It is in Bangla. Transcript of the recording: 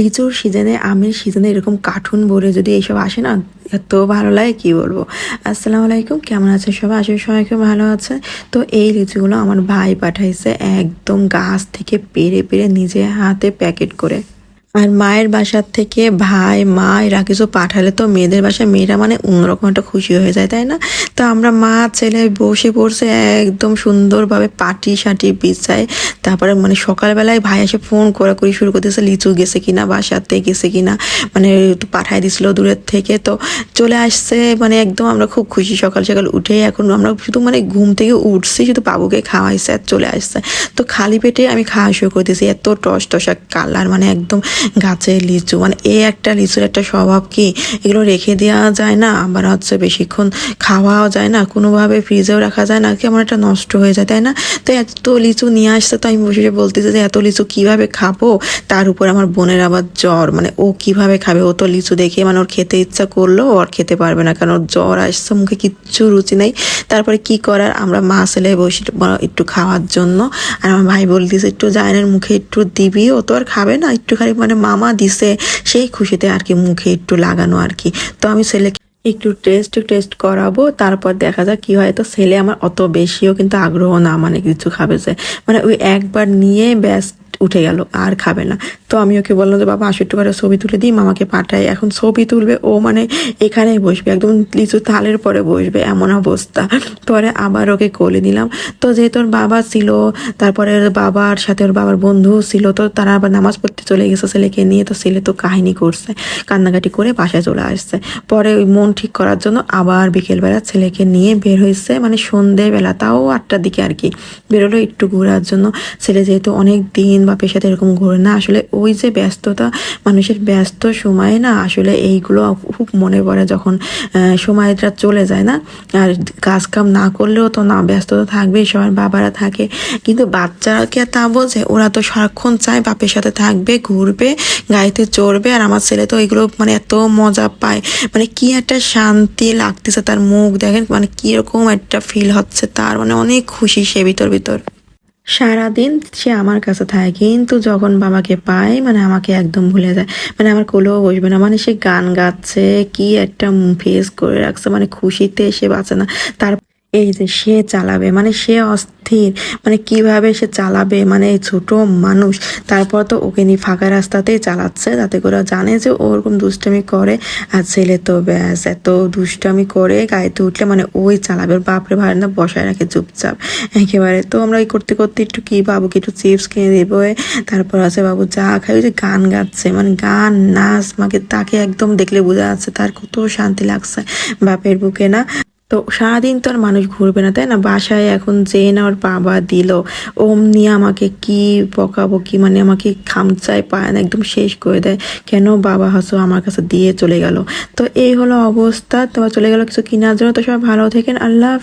লিচুর সিজনে, আমের সিজনে এরকম কার্টুন বলে যদি এইসব আসে না, এত ভালো লাগে, কি বলব? আসসালামু আলাইকুম, কেমন আছে সবাই? আসলে সবাই খুব ভালো আছে। তো এই লিচুগুলো আমার ভাই পাঠাইছে একদম গাছ থেকে পেরে পেরে নিজে হাতে প্যাকেট করে। আর মায়ের বাসার থেকে ভাই, মা এরা কিছু পাঠালে তো মেয়েদের বাসায় মেয়েরা মানে অন্যরকম একটা খুশি হয়ে যায়, তাই না? তো আমরা মা, ছেলে বসে পড়ছে একদম সুন্দরভাবে পাটি সাটি বিছায়, তারপরে মানে সকালবেলায় ভাই এসে ফোন করা করি শুরু করতেছে, লিচু গেছে কিনা, বাসাতে গেছে কিনা মানে পাঠাই দিছিল দূরের থেকে, তো চলে আসছে মানে একদম আমরা খুব খুশি সকাল সকাল উঠে এখন আমরা শুধু মানে ঘুম থেকে উঠছি, শুধু বাবুকে খাওয়াইছে আর চলে আসছে। তো খালি পেটে আমি খাওয়া শুরু করতেছি এত টস টসা কালার মানে একদম গাছের লিচু মানে এই একটা লিচুর একটা স্বভাব কি? এগুলো রেখে দেওয়া যায় না? আবার হচ্ছে বেশিক্ষণ খাওয়াও যায় না? কোনোভাবে ফ্রিজেও রাখা যায় না? কেমন একটা নষ্ট হয়ে যায়, তাই না? তো এত লিচু নিয়ে আসছে তো আমি বসে বলতেছি যে এত লিচু কীভাবে খাব? তার উপর আমার বোনের আবার জ্বর মানে ও কীভাবে খাবে? ও তো লিচু দেখে মানে ওর খেতে ইচ্ছা করল ওর খেতে পারবে না, কারণ ওর জ্বর আসছে, মুখে কিচ্ছু রুচি নেই। তারপরে কি করার? আমরা মা ছেলে বসে একটু খাওয়ার জন্য। আর আমার ভাই বলতেছে, একটু জায়নের মুখে একটু দিবি, ও তো আর খাবে না একটু খালি মানে মামা দিছে, সেই খুশিতে আর কি মুখে একটু লাগানো আর কি। তো আমি ছেলেকে একটু টেস্ট টেস্ট করাবো, তারপর দেখা যাক কি হয়। তো ছেলে আমার অত বেশিও কিন্তু আগ্রহ না মানে কিছু খাবে যে। মানে ওই একবার নিয়ে ব্যাস উঠে গেল, আর খাবে না। তো আমি ওকে বললাম যে, বাবা একটু করে ছবি তুলে দিই, মামাকে পাঠাই। এখন ছবি তুলবে, ও মানে এখানেই বসবে, একদম লিচু থালের পরে বসবে, এমন অবস্থা। পরে আবার ওকে কোলে নিলাম। তো যেহেতু ওর বাবা ছিল, তারপরে বাবার সাথে ওর বাবার বন্ধু ছিল, তো তারা আবার নামাজ পড়তে চলে গেছে ছেলেকে নিয়ে, তো ছেলে তো কাহিনী করছে, কান্নাকাটি করে বাসায় চলে আসছে। পরে ওই মন ঠিক করার জন্য আবার বিকেলবেলা ছেলেকে নিয়ে বের হয়েছে মানে সন্ধেবেলা, তাও আটটার দিকে আর কি। বেরোলো একটু ঘোরার জন্য। ছেলে যেহেতু অনেক দিন বাপের সাথে এরকম ঘোরে না। আসলে ওই যে ব্যস্ততা, মানুষের ব্যস্ত সময়ে না, আসলে এইগুলো খুব মনে পড়ে যখন সময়টা চলে যায় না। আর কাজ কাম না করলেও তো না, ব্যস্ততা থাকবে, সবার বাবারা থাকে। কিন্তু বাচ্চাকে তা বোঝে? ওরা তো সারাক্ষণ চায় বাপের সাথে থাকবে, ঘুরবে, গাড়িতে চড়বে। আর আমার ছেলে তো এগুলো মানে এত মজা পায়। মানে কি একটা শান্তি লাগতেছে তার মুখ দেখেন মানে কীরকম একটা ফিল হচ্ছে তার। মানে অনেক খুশি সে ভিতর ভিতর। সারাদিন সে আমার কাছে থাকে, কিন্তু যখন বাবাকে পায় মানে আমাকে একদম ভুলে যায়। মানে আমার কোলেও বসবে না মানে সে গান গাচ্ছে, কি একটা ফেস করে রাখছে মানে খুশিতে সে বাঁচে না। তার এই যে সে চালাবে মানে সে অস্থির মানে কীভাবে সে চালাবে মানে ছোট মানুষ, তারপর তো ওকে নিয়ে ফাঁকা রাস্তাতেই চালাচ্ছে যাতে করে জানে যে ওরকম দুষ্টামি করে, আর ছেলে তো ব্যাস, এত দুষ্টামি করে গাড়িতে উঠলে মানে ওই চালাবে বাপরে ভাই না বসায় রাখে চুপচাপ। একেবারে তো আমরা এই করতে করতে একটু কি বাবুকে একটু চিপস কিনে দেবো তারপর আছে বাবু যা খাই, ওই যে গান গাচ্ছে মানে গান, নাচ, মাকে তাকে একদম দেখলে বোঝা যাচ্ছে তার কত শান্তি লাগছে, বাপের বুকে না তো সারাদিন তো আর মানুষ ঘুরবে না, তাই না? বাসায় এখন যে না ওর বাবা দিল। অমনি আমাকে কি বকাবকি মানে আমাকে খামচায় পায় না, একদম শেষ করে দেয়। কেন বাবা হাসো, আমার কাছে দিয়ে চলে গেল। তো এই হলো অবস্থা। তোমার চলে গেল কিছু কেনার জন্য। তো সবাই ভালো থাকেন। আল্লাহ।